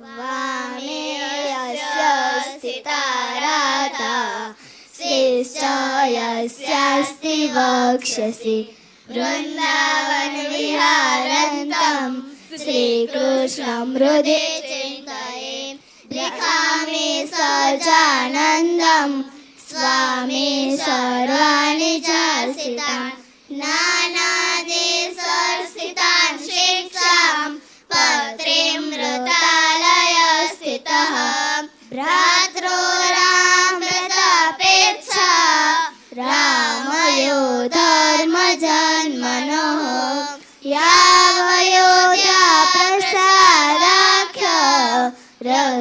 वामे यस्य स्थिता राधा श्रेष्ठ यस्यास्ति वक्षसि। वृन्दावनविहारन्तम् श्रीकृष्णं हृदे चिन्तये लिखामि सजानन्दम् स्वामी सर्वाणि चार्सितान् नानादेशर्षितान् शिक्षां पत्रे मृता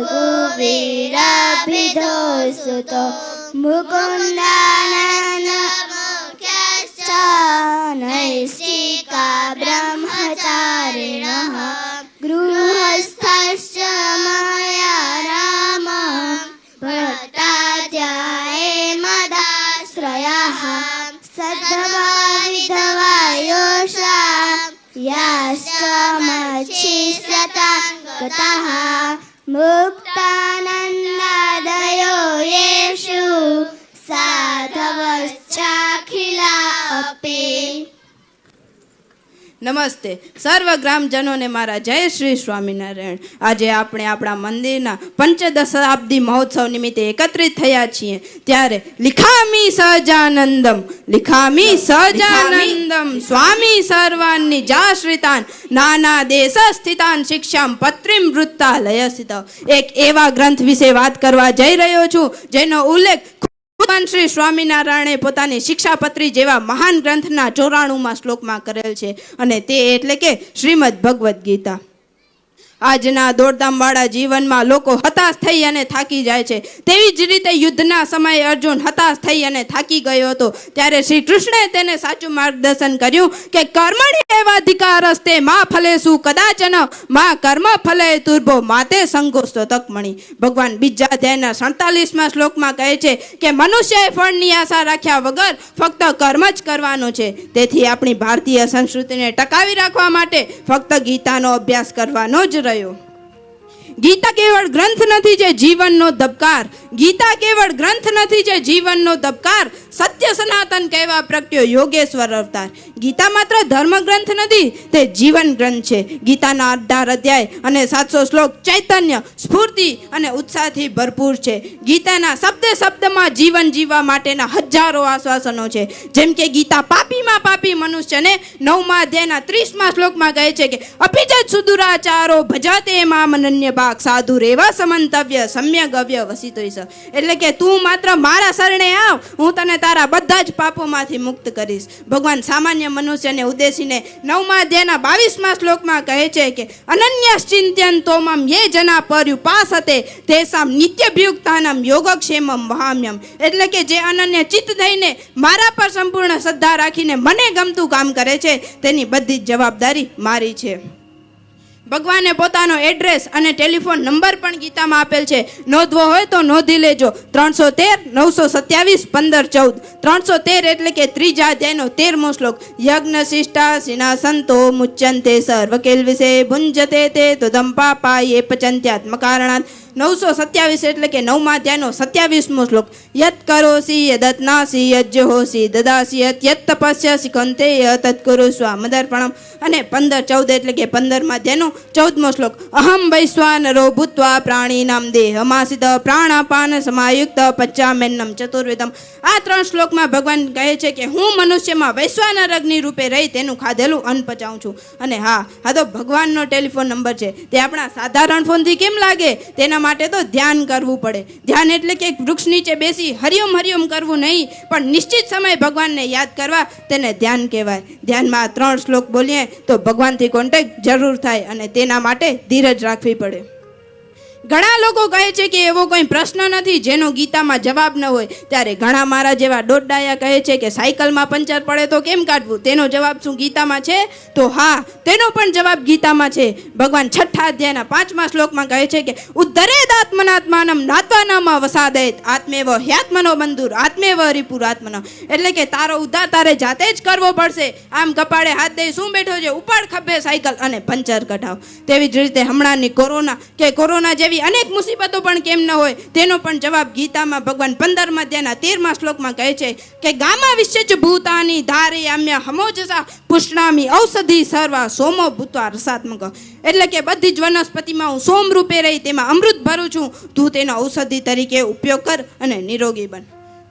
रघुवीराभिधो सुतो मुकुन्दानन्दमुख्यश्च नैष्टिका ब्रह्मचारिणः गृहस्थश्च मया राम भक्ताध्याये मदाश्रयाः सद्भवा विधवा योषा याश्च ಮುಕ್ತಾನಂದ નમસ્તે. સર્વ ગ્રામજનોને મારા જય શ્રી સ્વામિનારાયણ. આજે આપણે આપણા મંદિરના પંચદશાબ્દી મહોત્સવ નિમિત્તે એકત્રિત થયા છીએ. ત્યારે લિખામી સહજાનંદમ લિખામી સહજાનંદમ સ્વામી સર્વાન્ની જાશ્રિતાન નાના દેશ સ્થિતાન શિક્ષામ પત્રીમ વૃત્તા લય એક એવા ગ્રંથ વિશે વાત કરવા જઈ રહ્યો છું જેનો ઉલ્લેખ ભગવાન શ્રી સ્વામિનારાયણે પોતાની શિક્ષાપત્રી જેવા મહાન ગ્રંથના ચોરાણુંમાં શ્લોકમાં કરેલ છે. અને તે એટલે કે શ્રીમદ ભગવદ્ ગીતા. આજના દોડધામવાળા જીવનમાં લોકો હતાશ થઈ અને થાકી જાય છે. તેવી જ રીતે યુદ્ધના સમયે અર્જુન હતાશ થઈ અને થાકી ગયો હતો. ત્યારે શ્રી કૃષ્ણે તેને સાચું માર્ગદર્શન કર્યું કે કર્મણી એવા અધિકારસ્તે માં કદાચ ન માં કર્મ ફલે તુર્ભો, માતે સંગોસ્તો તકમણી ભગવાન બીજા અધ્યાયના સડતાલીસમાં શ્લોકમાં કહે છે કે મનુષ્યએ ફળની આશા રાખ્યા વગર ફક્ત કર્મ જ કરવાનો છે. તેથી આપણી ભારતીય સંસ્કૃતિને ટકાવી રાખવા માટે ફક્ત ગીતાનો અભ્યાસ કરવાનો જ રહ્યો. ગીતા કેવળ ગ્રંથ નથી જે જીવનનો ધબકાર ગીતા કેવળ ગ્રંથ નથી જે જીવનનો ધબકાર સત્ય સનાતન કહેવા પ્રગટ્યો યોગેશ્વર અવતાર. ગીતા માત્ર ધર્મ ગ્રંથ નથી, તે જીવન ગ્રંથ છે. ગીતાના અઢાર અધ્યાય અને સાતસો શ્લોક ચૈતન્ય, સ્ફૂર્તિ અને ઉત્સાહથી ભરપૂર છે. ગીતાના શબ્દે શબ્દમાં જીવન જીવવા માટેના હજારો આશ્વાસનો છે. જેમ કે ગીતા પાપીમાં પાપી મનુષ્યને નવમા અધ્યાયના ત્રીસમાં શ્લોકમાં કહે છે કે, અભિજત સુદુરાચારો ભજાતે મામ અનન્ય ભાગ સાધુ રેવા સમંતવ્ય સમ્યક અવ્ય એટલે કે તું માત્ર મારા શરણે આવ, હું તને તારા બધા જ પાપોમાંથી મુક્ત કરીશ. ભગવાન સામાન્ય મનુષ્યને ઉદ્દેશીને નવમા અધ્યાયના બાવીસમાં શ્લોકમાં કહે છે કે અનન્યશ્ચિંત્યન તોમમ યે જના પર્યુપાસતે તેસામ નિત્યભ્યુક્તાનમ યોગક્ષેમમ વહામ્યમ. એટલે કે જે અનન્ય ચિત્ત થઈને મારા પર સંપૂર્ણ શ્રદ્ધા રાખીને મને ગમતું કામ કરે છે, તેની બધી જ જવાબદારી મારી છે. ભગવાને પોતાનો એડ્રેસ અને ટેલિફોન નંબર પણ ગીતામાં આપેલ છે. નોંધવો હોય તો નોંધી લેજો. ત્રણસો તેર, નવસો સત્યાવીસ, પંદર ચૌદ. ત્રણસો તેર એટલે કે ત્રીજા અધ્યાયનો તેરમો શ્લોક. યજ્ઞ શિષ્ટા સિના સંતો મુચ્યંતે સર્વ કેલ વિશે ભુંજતે તે તુદમ પાપા એ પચંત્યાત્મકારણાત નવસો સત્યાવીસ એટલે કે નવમા અધ્યાયનો સત્યાવીસમો શ્લોક. યત કરોસી યદત્નાસી યજ્જહોસી, દદાસી, યત યત તપસ્યા સિકંતે યત કુરુ સ્વામદર્પણમ. અને પંદર ચૌદ એટલે કે પંદરમાં અધ્યાયનો ચૌદમો શ્લોક, અહમ નામ ભૂત્વા પ્રાણીનામ દેહમાસિત પ્રાણાપાન સમાયુક્ત પચ્ચામેન્નમ ચતુર્વેદમ આ ત્રણ શ્લોકમાં ભગવાન કહે છે કે, હું મનુષ્યમાં વૈશ્વાનર અગ્નિ રૂપે રહી તેનું ખાધેલું અન્ન પચાવું છું. અને હા હા તો ભગવાનનો ટેલિફોન નંબર છે. તે આપણા સાધારણ ફોનથી કેમ લાગે? તેના માટે તો ધ્યાન કરવું પડે. ધ્યાન એટલે કે વૃક્ષ નીચે બેસી હરિઓમ હરિઓમ કરવું નહીં, પણ નિશ્ચિત સમય ભગવાનને યાદ કરવા તેને ધ્યાન કહેવાય. ધ્યાનમાં ત્રણ શ્લોક બોલીએ તો ભગવાનથી કોન્ટેક્ટ જરૂર થાય અને તેના માટે ધીરજ રાખવી પડે. ઘણા લોકો કહે છે કે એવો કોઈ પ્રશ્ન નથી જેનો ગીતામાં જવાબ ન હોય. ત્યારે ઘણા મારા જેવા દોડડાયા કહે છે કે સાયકલમાં પંચર પડે તો કેમ કાઢવું? તેનો જવાબ શું ગીતામાં છે? તો હા, તેનો પણ જવાબ ગીતામાં છે. ભગવાન છઠ્ઠા અધ્યાયના પાંચમા શ્લોકમાં કહે છે કે ઉદ્ધરેદ આત્મનાત્માનમ નાત્વાનામાં વસાદેત આત્મેવ હ્યાત્મનો બંધુર આત્મેવ રિપુરાત્મન. એટલે કે તારો ઉદ્ધાર તારે જાતે જ કરવો પડશે. આમ કપાળે હાથ દઈ શું બેઠો છે? ઉપાડ ખભે સાયકલ અને પંચર કઢાવ. તેવી જ રીતે હમણાંની કોરોના, કે કોરોના જેવી અનેક મુસીબતો પણ કેમ ન હોય, તેનો પણ જવાબ ગીતામાં ભગવાન પંદરમાં અધ્યાયના તેરમા શ્લોકમાં કહે છે કે, ગામા વિશે જ ભૂતાની ધારે આમ્ય હમોજસા પુષ્ણામી ઔષધિ સર્વા સોમો ભૂતવા રસાત્મક. એટલે કે બધી જ વનસ્પતિમાં હું સોમ રૂપે રહી, તેમાં અમૃત ભરું છું, તું તેનો ઔષધિ તરીકે ઉપયોગ કર અને નિરોગી બન.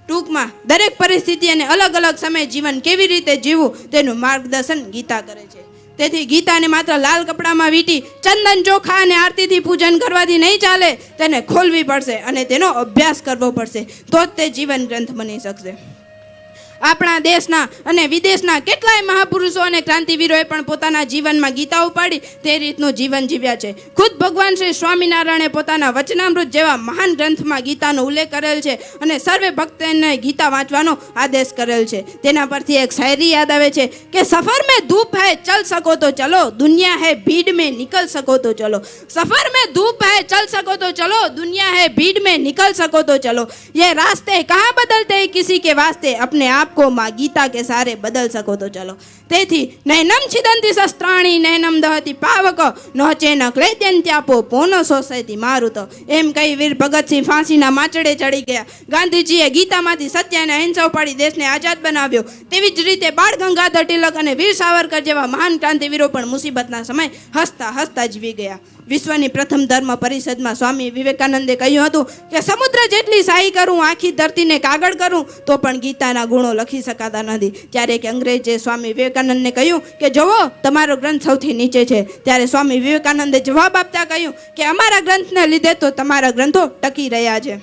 ટૂંકમાં, દરેક પરિસ્થિતિ અને અલગ અલગ સમયે જીવન કેવી રીતે જીવવું, તેનું માર્ગદર્શન ગીતા કરે છે. તેથી ગીતાને માત્ર લાલ કપડામાં વીંટી, ચંદન ચોખા અને આરતીથી પૂજન કરવાથી નહીં ચાલે, તેને ખોલવી પડશે અને તેનો અભ્યાસ કરવો પડશે. તો જ તે જીવન ગ્રંથ બની શકશે. આપણા દેશના અને વિદેશના કેટલાય મહાપુરુષો અને ક્રાંતિવીરોએ પણ પોતાના જીવનમાં ગીતા ઉપાડી તે રીતનું જીવન જીવ્યા છે. ખુદ ભગવાન શ્રી સ્વામિનારાયણે પોતાના વચનામૃત જેવા મહાન ગ્રંથમાં ગીતાનો ઉલ્લેખ કરેલ છે અને સર્વે ભક્તને ગીતા વાંચવાનો આદેશ કરેલ છે. તેના પરથી એક શાયરી યાદ આવે છે કે સફર મેં ધૂપ હૈ, ચલ સકો તો ચલો. દુનિયા હૈ, ભીડ મેં નિકલ સકો તો ચલો. સફર મેં ધૂપ હૈ, ચલ સકો તો ચલો. દુનિયા હૈ, ભીડ મેં નિકલ શકો તો ચલો. યે રાસ્તે કહા બદલતે કિસી કે વાસ્તે? અપને આપ વાક્યોમાં ગીતા કે સારે બદલ શકો તો ચલો. તેથી, નૈનમ છિદંતી શસ્ત્રાણી, નૈનમ દહતી પાવક નોચે ન ક્લેદ્યંત્યાપો પોનો સોસાયટી મારું તો એમ કહી વીર ભગતસિંહ ફાંસીના માચડે ચડી ગયા. ગાંધીજીએ ગીતામાંથી સત્ય અને અહિંસા ઉપાડી દેશને આઝાદ બનાવ્યો. તેવી જ રીતે બાળ ગંગાધર તિલક અને વીર સાવરકર જેવા મહાન ક્રાંતિવીરો પણ મુસીબતના સમય હસતા હસતા જીવી ગયા. વિશ્વની પ્રથમ ધર્મ પરિષદમાં સ્વામી વિવેકાનંદે કહ્યું હતું કે સમુદ્ર જેટલી સહાય કરું, આખી ધરતીને કાગળ કરું, તો પણ ગીતાના ગુણો લખી શકાતા નથી. ત્યારે એક અંગ્રેજે સ્વામી વિવેકાનંદને કહ્યું કે જુઓ, તમારો ગ્રંથ સૌથી નીચે છે. ત્યારે સ્વામી વિવેકાનંદે જવાબ આપતા કહ્યું કે અમારા ગ્રંથને લીધે તો તમારા ગ્રંથો ટકી રહ્યા છે.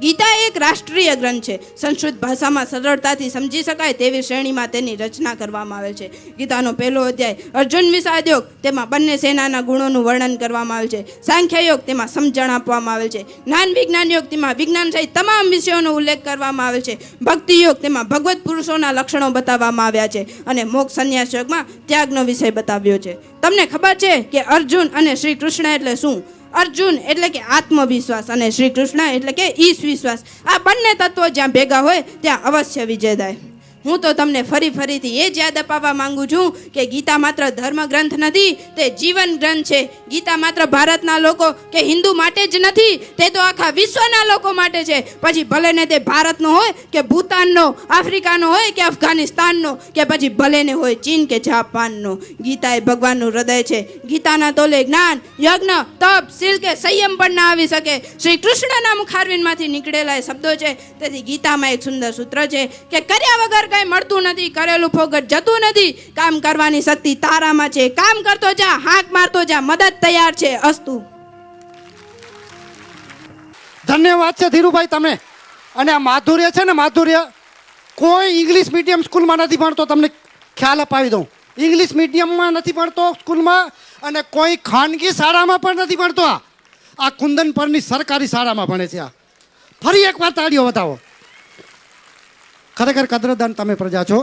ગીતા એક રાષ્ટ્રીય ગ્રંથ છે. સંસ્કૃત ભાષામાં સરળતાથી સમજી શકાય તેવી શ્રેણીમાં તેની રચના કરવામાં આવેલ છે. ગીતાનો પહેલો અધ્યાય, અર્જુન વિષાદ યોગ તેમાં બંને સેનાના ગુણોનું વર્ણન કરવામાં આવેલ છે. સાંખ્ય યોગ, તેમાં સમજણ આપવામાં આવેલ છે. જ્ઞાન વિજ્ઞાન યોગ, તેમાં વિજ્ઞાન સહિત તમામ વિષયોનો ઉલ્લેખ કરવામાં આવેલ છે. ભક્તિ યોગ, તેમાં ભગવત પુરુષોના લક્ષણો બતાવવામાં આવ્યા છે અને મોક્ષ સંન્યાસ યોગમાં ત્યાગનો વિષય બતાવ્યો છે. તમને ખબર છે કે અર્જુન અને શ્રી કૃષ્ણ એટલે શું? અર્જુન એટલે કે આત્મવિશ્વાસ અને શ્રી કૃષ્ણ એટલે કે ઈશ વિશ્વાસ આ બંને તત્વો જ્યાં ભેગા હોય, ત્યાં અવશ્ય વિજય થાય. હું તો તમને ફરી ફરીથી એ જ યાદ અપાવવા માંગુ છું કે ગીતા માત્ર ધર્મ ગ્રંથ નથી, તે જીવન ગ્રંથ છે. ગીતા માત્ર ભારતના લોકો કે હિન્દુ માટે જ નથી, તે તો આખા વિશ્વના લોકો માટે છે. પછી ભલે ને તે ભારતનો હોય કે ભૂતાનનો, આફ્રિકાનો હોય કે અફઘાનિસ્તાનનો, કે પછી ભલે ને હોય ચીન કે જાપાનનો. ગીતા એ ભગવાનનું હૃદય છે. ગીતાના તોલે જ્ઞાન, યજ્ઞ, તપ, શીલ કે સંયમ પણ ના આવી શકે. શ્રી કૃષ્ણના મુખારવિંદમાંથી નીકળેલા એ શબ્દો છે. તેથી ગીતામાં એક સુંદર સૂત્ર છે કે કર્યા વગર કંઈ મળતું નથી, કરેલું ફોગટ જતું નથી. કામ કરવાની શક્તિ તારામાં છે. કામ કરતો જા, હાંક મારતો જા, મદદ તૈયાર છે અસ્તુ. ધન્યવાદ છે ધીરુભાઈ તમે અને આ માધુર્ય છે ને માધુર્ય, કોઈ ઇંગ્લિશ મીડિયમ સ્કૂલમાં નથી ભણતો, તમને ખ્યાલ અપાવી દઉં. ઇંગ્લિશ મીડિયમમાં નથી ભણતો સ્કૂલમાં અને કોઈ ખાનગી શાળામાં પણ નથી ભણતો આ. આ કુંદન પરની સરકારી શાળામાં ભણે છે આ. ફરી એકવાર તાળીઓ બતાવો ખરેખર કદરદાન તમે પ્રજા છો.